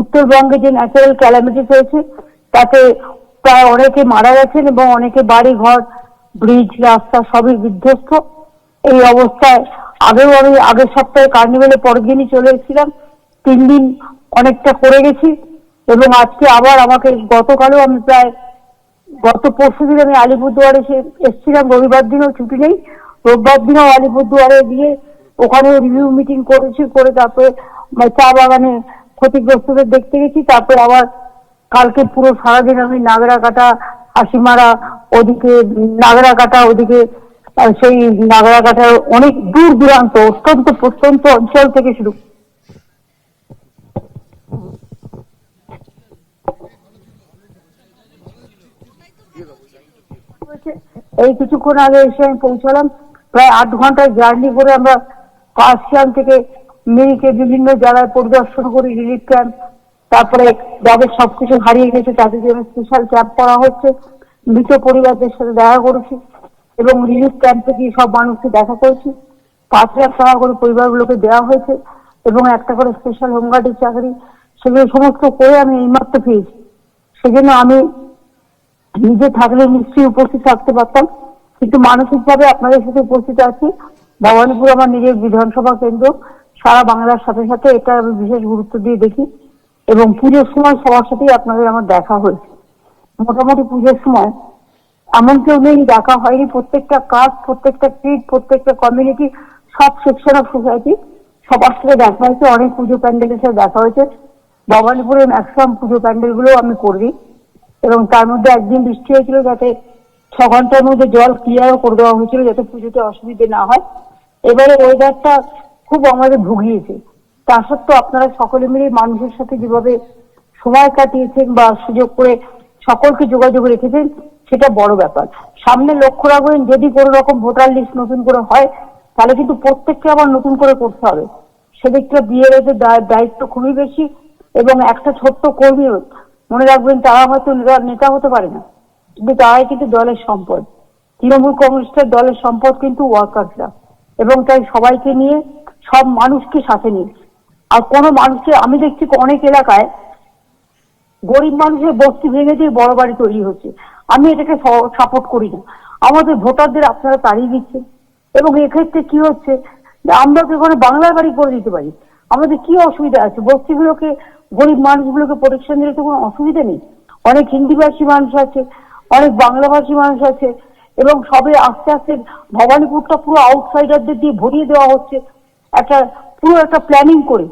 উত্তরবঙ্গে যে natural calamities হয়েছে, তাতে প্রায় অনেকে মারা গেছেন এবং অনেকে বাড়ি ঘর ব্রিজ রাস্তা সবই বিধ্বস্ত। এই অবস্থায় আগেও আমি আগের সপ্তাহে কার্নিভেলে পরের দিনই চলে এসেছিলাম। তিন দিন অনেকটা করে গেছি এবং আজকে আবার আমাকে গতকালও আমি প্রায় গত পরশু দিন আমি আলিপুরদুয়ারে এসে এসেছিলাম, রবিবার দিনও ছুটি নেই। রোববার দিনও আলিপুরদুয়ারে গিয়ে ওখানে রিভিউ মিটিং করেছি, করে তারপরে মানে চা বাগানে ক্ষতিগ্রস্তদের দেখতে গেছি, তারপর আবার কালকে পুরো সারাদিন আমি নাগরা কাটা হাসিমারা ওদিকে নাগরা কাটা ওদিকে সেই নাগরা নাগরাকাটার অনেক দূর দূরান্ত, অত্যন্ত প্রত্যন্ত অঞ্চল থেকে শুরু। এই কিছুক্ষণ আগে এসে আমি পৌঁছালাম, প্রায় আট ঘণ্টার জার্নি করে আমরা কাশিয়ান থেকে মিরিকে বিভিন্ন জায়গায় পরিদর্শন করি রিলিফ ক্যাম্প তারপরে যাদের সবকিছু হারিয়ে গেছে, তাদের জন্য স্পেশাল ক্যাম্প করা হচ্ছে। মৃত পরিবারদের সাথে দেখা করেছি এবং রিলিফ ক্যাম্পে গিয়ে সব মানুষকে দেখা করেছি। পাঁচ লাখ টাকা করে পরিবারগুলোকে দেওয়া হয়েছে এবং একটা করে স্পেশাল হোমগার্ডের চাকরি। সেগুলো সমস্ত করে আমি এইমাত্র পেয়েছি। সেজন্য আমি নিজে থাকলে নিশ্চয়ই উপস্থিত থাকতে পারতাম। কিন্তু মানসিকভাবে আপনাদের সাথে উপস্থিত আছি। ভবানীপুর আমার নিজের বিধানসভা কেন্দ্র। সারা বাংলার সাথে সাথে এটা আমি বিশেষ গুরুত্ব দিয়ে দেখি। এবং পুজোর সময় সবার সাথেই আপনাদের আমার দেখা হয়েছে। মোটামুটি পুজোর সময় এমন কেউ নেই দেখা হয়নি। প্রত্যেকটা কাজ প্রত্যেকটা ট্রিট প্রত্যেকটা কমিউনিটি সব সেকশন অফ সোসাইটি সবার সাথে দেখা হয়েছে। অনেক পুজো প্যান্ডেলের সাথে দেখা হয়েছে। ভবানীপুরের ম্যাক্সিমাম পুজো প্যান্ডেলগুলো আমি করি এবং তার মধ্যে একদিন বৃষ্টি হয়েছিল যাতে ছ ঘণ্টার মধ্যে জল ক্লিয়ারও করে দেওয়া হয়েছিল যাতে পুজোতে অসুবিধে না হয়। এবারে ওয়েদারটা খুব আমাদের ভুগিয়েছে। তা সত্ত্বেও আপনারা সকলে মিলে মানুষের সাথে যেভাবে সময় কাটিয়েছেন বা সুযোগ করে সকলকে যোগাযোগ রেখেছেন, সেটা বড় ব্যাপার। সামনে লক্ষ্য রাখবেন, যদি কোনো রকম ভোটার লিস্ট নতুন করে হয়, তাহলে কিন্তু প্রত্যেককে আবার নতুন করে করতে হবে। সেদিকটা বিএলএদের দায়িত্ব খুবই বেশি এবং একটা ছোট্ট কর্মীও মনে রাখবেন, তারা হয়তো নেতা- হতে পারে না। কিন্তু তারাই কিন্তু দলের সম্পদ। তৃণমূল কংগ্রেসের দলের সম্পদ কিন্তু ওয়ার্কার্সরা এবং তাই সবাইকে নিয়ে সব মানুষকে সাথে নিয়ে আর কোনো মানুষকে, আমি দেখছি অনেক এলাকায় গরিব মানুষের বস্তি ভেঙে দিয়ে বড় বাড়ি তৈরি হচ্ছে। আমি এটাকে সাপোর্ট করি না। আমাদের ভোটারদের আপনারা তাড়িয়ে দিচ্ছেন। এবং এক্ষেত্রে কি হচ্ছে আমরা তো এখানে বাংলার বাড়ি করে দিতে পারি। আমাদের কি অসুবিধা আছে? বস্তিগুলোকে, গরিব মানুষগুলোকে প্রোটেকশন দিলে তো কোনো অসুবিধা নেই। অনেক হিন্দিভাষী মানুষ আছে, অনেক বাংলাভাষী মানুষ আছে। এবং সবে আস্তে আস্তে ভবানীপুরটা পুরো আউটসাইডারদের দিয়ে ভরিয়ে দেওয়া হচ্ছে। একটা পুরো একটা প্ল্যানিং করে।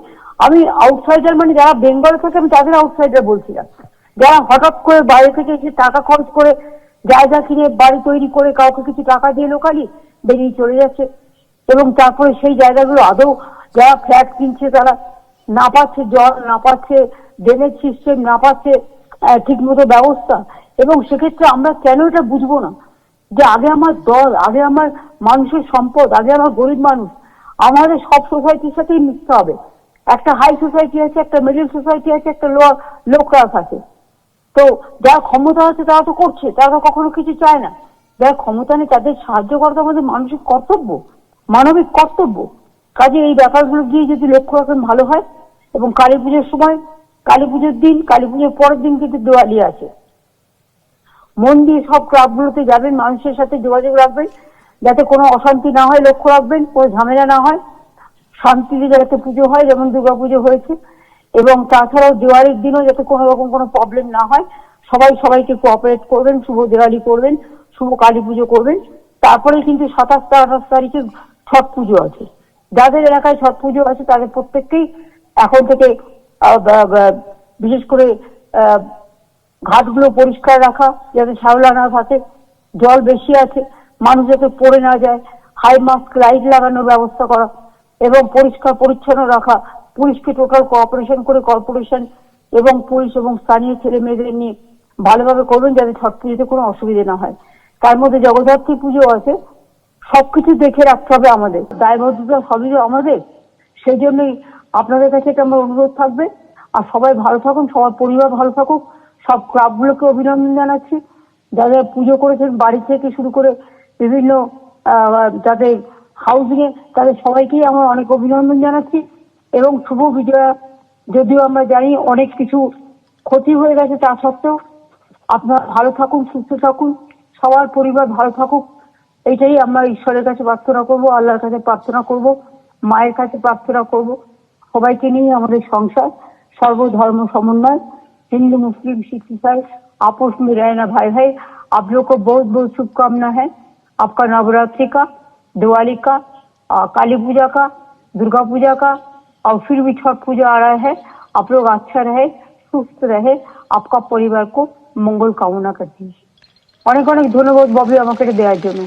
আমি আউটসাইডার মানে যারা বেঙ্গল থেকে, আমি তাদের আউটসাইডার বলছিলাম। যারা হঠাৎ করে বাইরে থেকে এসে টাকা খরচ করে জায়গা কিনে বাড়ি তৈরি করে কাউকে কিছু টাকা দিয়ে লোকালি বেরিয়ে চলে যাচ্ছে। এবং তারপরে সেই জায়গাগুলো আদৌ যারা ফ্ল্যাট কিনছে তারা না পাচ্ছে জল, না পাচ্ছে ড্রেনেজ সিস্টেম না পাচ্ছে ঠিক মতো ব্যবস্থা। এবং সেক্ষেত্রে আমরা কেন এটা বুঝব না? যে আগে আমার দল, আগে আমার মানুষের সম্পদ, আগে আমার গরিব মানুষ আমাদের সব সোসাইটির সাথেই মিশতে হবে। একটা হাই সোসাইটি আছে, একটা মিডিল সোসাইটি আছে, একটা লোয়ার লো ক্লাস আছে। তো যারা ক্ষমতা আছে তারা তো করছে, তারা তো কখনো কিছু চায় না। যারা ক্ষমতা নেই তাদের সাহায্য করা তো আমাদের মানসিক কর্তব্য, মানবিক কর্তব্য। কাজে এই ব্যাপারগুলো দিয়ে যদি লক্ষ্য রাখেন ভালো হয়, এবং কালী পুজোর সময়, কালী পুজোর দিন, কালী পুজোর পরের দিন কিন্তু দিওয়ালি আছে। মন দিয়ে সব ক্লাবগুলোতে যাবেন, মানুষের সাথে যোগাযোগ রাখবেন। যাতে কোনো অশান্তি না হয়, লক্ষ্য রাখবেন, কোনো ঝামেলা না হয়। শান্তিতে যাতে পুজো হয়, যেমন দুর্গা পুজো হয়েছে। এবং তাছাড়াও দিওয়ালির দিনও যাতে কোনো রকম কোনো প্রবলেম না হয়, সবাই সবাইকে কোঅপারেট করবেন, শুভ দিওয়ালি করবেন, শুভ কালী পুজো করবেন। তারপরে কিন্তু সাতাশ আঠাশ তারিখে ছট পুজো আছে। যাদের এলাকায় ছট পুজো আছে, তাদের প্রত্যেককেই এখন থেকে বিশেষ করে ঘাটগুলো পরিষ্কার রাখা, যাতে শ্যাওলা না থাকে, জল বেশি আছে। মানুষ যাতে পড়ে না যায়। হাই মাস্ক লাইট লাগানোর ব্যবস্থা করা এবং পরিষ্কার পরিচ্ছন্ন রাখা। পুলিশকে টোটাল কোঅপারেশন করে কর্পোরেশন এবং পুলিশ এবং স্থানীয় ছেলে মেয়েদের নিয়ে ভালোভাবে করবেন যাতে ছট পুজোতে কোনো অসুবিধা না হয়। তার মধ্যে জগদ্ধাত্রী পুজো আছে। সবকিছু দেখে রাখতে হবে আমাদের। দায়বদ্ধতা সবই আমাদের। সেই জন্যই আপনাদের কাছে এটা আমার অনুরোধ থাকবে। আর সবাই ভালো থাকুন, সবার পরিবার ভালো থাকুক। সব ক্লাবগুলোকে অভিনন্দন জানাচ্ছি। যারা পুজো করেছেন, বাড়ি থেকে শুরু করে বিভিন্ন আহ, যাদের হাউজিং এ তাদের সবাইকেই আমার অনেক অভিনন্দন জানাচ্ছি এবং শুভ বিজয়া যদিও আমরা জানি অনেক কিছু ক্ষতি হয়ে গেছে তা সত্ত্বেও আপনারা ভালো থাকুন সুস্থ থাকুন সবার পরিবার ভালো থাকুক এইটাই আমরা ঈশ্বরের কাছে প্রার্থনা করব আল্লাহর কাছে প্রার্থনা করব মায়ের কাছে প্রার্থনা করব সবাইকে নিয়ে আমাদের সংসার সর্বধর্ম সমন্বয় हिंदू मुस्लिम सिख ईसाई आपस में रहना भाई भाई आप लोग को बहुत बहुत शुभकामना है आपका नवरात्रि का दिवाली का अ, काली पूजा का दुर्गा पूजा का और फिर भी छठ पूजा आ रहा है आप लोग अच्छा रहे सुस्त रहे आपका परिवार को मंगल कामना करती है অনেক অনেক ধন্যবাদ ববি আমাকে এটা দেওয়ার জন্য